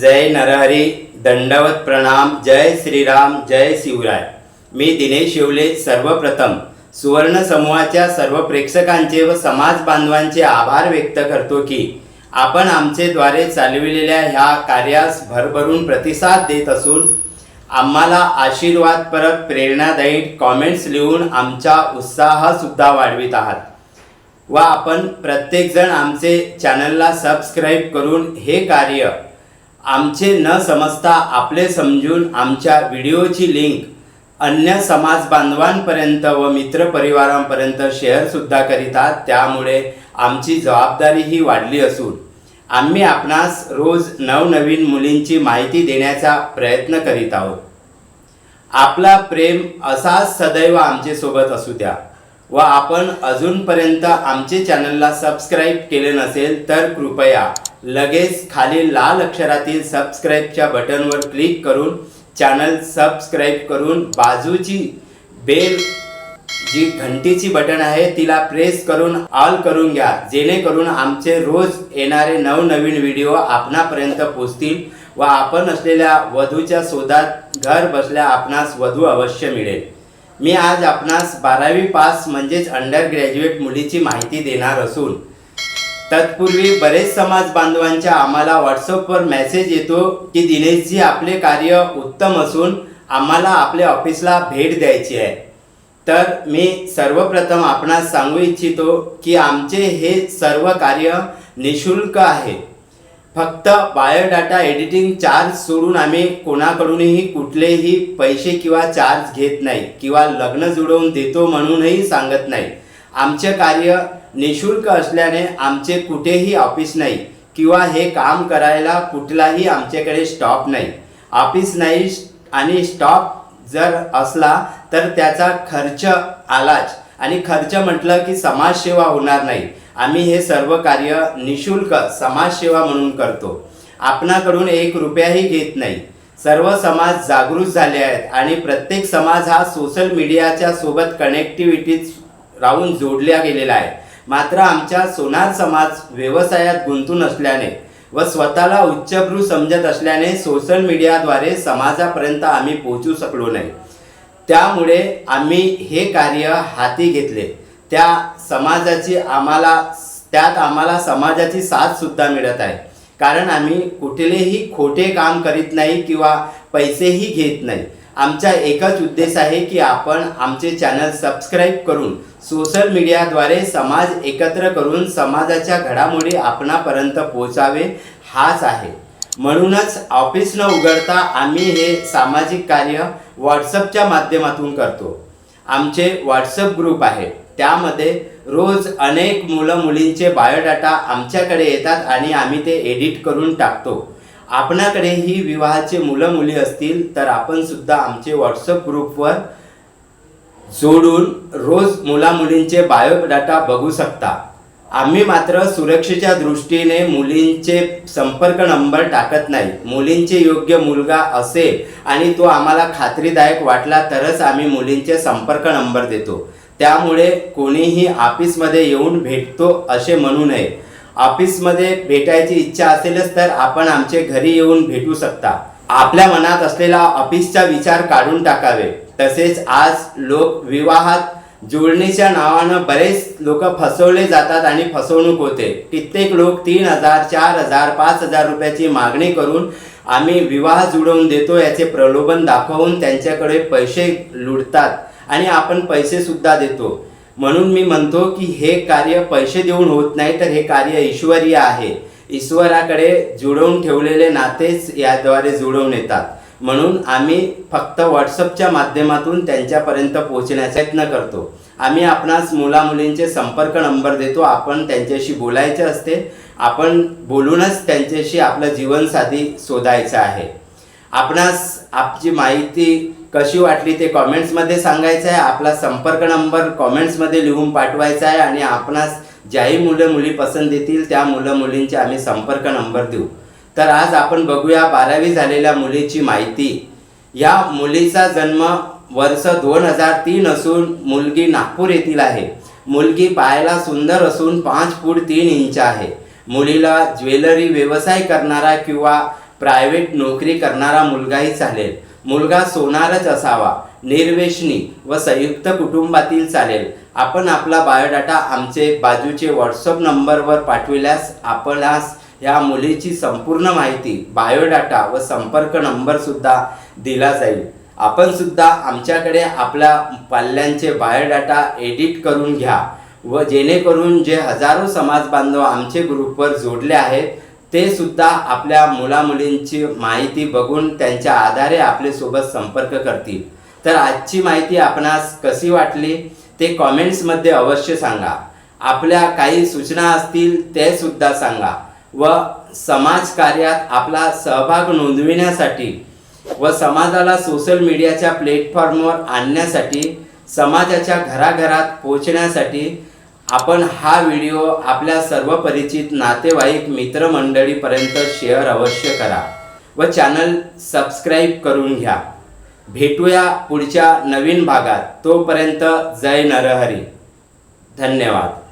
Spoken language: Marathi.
जय नरहरी दंडवत प्रणाम जय श्रीराम जय शिवराय. मी दिनेश शिवले सर्वप्रथम. सुवर्ण समूहाच्या सर्व प्रेक्षकांचे व समाज बांधवांचे आभार व्यक्त करतो की आपण आमचे द्वारे चालविलेल्या ह्या कार्यास भरभरून प्रतिसाद देत असून आम्हाला आशीर्वाद परत प्रेरणादायी कॉमेंट्स लिहून आमचा उत्साहसुद्धा वाढवित आहात. व आपण प्रत्येकजण आमचे चॅनलला सबस्क्राईब करून हे कार्य आमचे न समजता आपले समजून आमच्या व्हिडिओची लिंक अन्य समाज बांधवांपर्यंत व मित्रपरिवारांपर्यंत शेअरसुद्धा करीतात. त्यामुळे आमची जबाबदारीही वाढली असून आम्ही आपणास रोज नवनवीन मुलींची माहिती देण्याचा प्रयत्न करीत आहोत. आपला प्रेम असाच सदैव आमच्यासोबत असू द्या व आपण अजूनपर्यंत आमचे चॅनलला सबस्क्राईब केले नसेल तर कृपया लगेच खालील लाल अक्षरातील सबस्क्राईबच्या बटनवर क्लिक करून चॅनल सबस्क्राईब करून बाजूची बेल जी घंटीची बटन आहे तिला प्रेस करून ऑल करून घ्या. जेणेकरून आमचे रोज येणारे नवनवीन व्हिडिओ आपणापर्यंत पोचतील व आपण असलेल्या वधूच्या शोधात घर बसल्या आपणास वधू अवश्य मिळेल. मी आज आपणास बारावी पास म्हणजेच अंडर ग्रॅज्युएट मुलीची माहिती देणार असून तत्पूर्वी बरेच समाज बांधवांच्या आम्हाला व्हॉट्सअपवर मेसेज येतो की दिनेशजी आपले कार्य उत्तम असून आम्हाला आपल्या ऑफिसला भेट द्यायची आहे. तर मी सर्वप्रथम आपणास सांगू इच्छितो की आमचे हे सर्व कार्य निशुल्क आहे. फक्त बायोडाटा एडिटिंग चार्ज सोडून आम्ही कोणाकडूनही कुठलेही पैसे किंवा चार्ज घेत नाही किंवा लग्न जुळवून देतो म्हणूनही सांगत नाही. आमचे कार्य निशुल्क असल्याने आमचे कुठेही ऑफिस नाही किंवा हे काम करायला कुठलाही आमच्याकडे स्टॉप नाही. ऑफिस नाही आणि स्टॉप जर असला तर त्याचा खर्च आलाच. आणि खर्च म्हटलं की समाजसेवा होणार नाही. आम्ही हे सर्व कार्य निशुल्क समाजसेवा म्हणून करतो. आपणाकडून एक रुपयाही घेत नाही. सर्व समाज जागृत झाले आहेत आणि प्रत्येक समाज हा सोशल मीडियाच्या सोबत कनेक्टिव्हिटीज राहून जोडल्या गेलेला आहे. मात्र आमच्या सोनार समाज व्यवसायात गुंतून असल्याने व स्वतःला उच्चभ्रू समजत असल्याने सोशल मीडियाद्वारे समाजापर्यंत आम्ही पोहोचू शकलो नाही. त्यामुळे आम्ही हे कार्य हाती घेतले. त्या समाजाची आम्हाला त्यात आम्हाला समाजाची साथसुद्धा मिळत आहे. कारण आम्ही कुठलेही खोटे काम करीत नाही किंवा पैसेही घेत नाही. आमचा एकच उद्देश आहे की आपण आमचे चॅनल सबस्क्राईब करून सोशल मीडियाद्वारे समाज एकत्र करून समाजाच्या घडामोडी आपणापर्यंत पोहोचावे हाच आहे. म्हणूनच ऑफिस न उघडता आम्ही हे सामाजिक कार्य व्हॉट्सअपच्या माध्यमातून करतो. आमचे व्हॉट्सअप ग्रुप आहे. त्यामध्ये रोज अनेक मुलं मुलींचे बायोडाटा आमच्याकडे येतात आणि आम्ही ते एडिट करून टाकतो. आपणाकडेही विवाहाचे मुलं मुली असतील तर आपण सुद्धा आमचे व्हॉट्सअप ग्रुपवर जोडून रोज मुलामुलींचे बायोडाटा बघू शकता. आम्ही मात्र सुरक्षेच्या दृष्टीने मुलींचे संपर्क नंबर टाकत नाही. मुलींचे योग्य मुलगा असेल आणि तो आम्हाला खात्रीदायक वाटला तरच आम्ही मुलींचे संपर्क नंबर देतो. त्यामुळे कोणीही ऑफिसमध्ये येऊन भेटतो असे म्हणू नये. ऑफिसमध्ये भेटायची इच्छा असेलच तर आपण आमचे घरी येऊन भेटू शकता. आपल्या मनात असलेला ऑफिसचा विचार काढून टाकावे. तसेच आज लोक विवाहात जुळणीच्या नावानं बरेच लोक फसवले जातात आणि फसवणूक होते. कित्येक लोक तीन हजार चार हजार पाच हजार रुपयाची मागणी करून आम्ही विवाह जुळवून देतो याचे प्रलोभन दाखवून त्यांच्याकडे पैसे लुटतात आणि आपण पैसेसुद्धा देतो. म्हणून मी म्हणतो की हे कार्य पैसे देऊन होत नाही तर हे कार्य ईश्वरीय आहे. ईश्वराकडे जुळवून ठेवलेले नातेच याद्वारे जुळवून येतात. म्हणून आम्ही फक्त व्हॉट्सअपच्या माध्यमातून त्यांच्यापर्यंत पोहोचण्याचा प्रयत्न करतो. आम्ही आपणास मुलामुलींचे संपर्क नंबर देतो. आपण त्यांच्याशी बोलायचे असते. आपण बोलूनच त्यांच्याशी आपलं जीवनसाथी शोधायचं आहे. आपणास आपची माहिती कशी वाटली ते कॉमेंट्समध्ये सांगायचं आहे. आपला संपर्क नंबर कॉमेंट्समध्ये लिहून पाठवायचा आहे आणि आपणास ज्याही मुलं मुली पसंत येतील त्या मुलं मुलींचे आम्ही संपर्क नंबर देऊ. तर आज आपण बघूया बारावी झालेल्या मुलीची माहिती. या मुलीचा जन्म वर्ष दोन हजार तीन असून मुलगी नागपूर येथील आहे. मुलगी पाहायला सुंदर असून पाच फूट तीन इंच आहे. मुलीला ज्वेलरी व्यवसाय करणारा किंवा प्रायव्हेट नोकरी करणारा मुलगाही चालेल. मुलगा सोनारच असावा. निर्वेशनी व संयुक्त कुटुंबातील चालेल. आपण आपला बायोडाटा आमचे बाजूचे व्हॉट्सअप नंबरवर पाठविल्यास आपणास ह्या मुलीची संपूर्ण माहिती बायोडाटा व संपर्क नंबरसुद्धा दिला जाईल. आपण सुद्धा आमच्याकडे आपल्या पाल्यांचे बायोडाटा एडिट करून घ्या व जेणेकरून जे हजारो समाजबांधव आमचे ग्रुपवर जोडले आहेत ते सुद्धा आपल्या मुलामुलींची माहिती बघून त्यांच्या आधारे आपल्यासोबत संपर्क करतील. तर आजची माहिती आपणास कशी वाटली ते कॉमेंट्समध्ये अवश्य सांगा. आपल्या काही सूचना असतील ते सुद्धा सांगा व समाजकार्यात आपला सहभाग नोंदविण्यासाठी व समाजाला सोशल मीडियाच्या प्लॅटफॉर्मवर आणण्यासाठी समाजाच्या घराघरात पोहोचण्यासाठी आपण हा व्हिडिओ आपल्या सर्व परिचित नातेवाईक मित्रमंडळीपर्यंत शेअर अवश्य करा व चॅनल सबस्क्राईब करून घ्या. भेटूया पुढच्या नवीन भागात. तोपर्यंत जय नरहरी. धन्यवाद.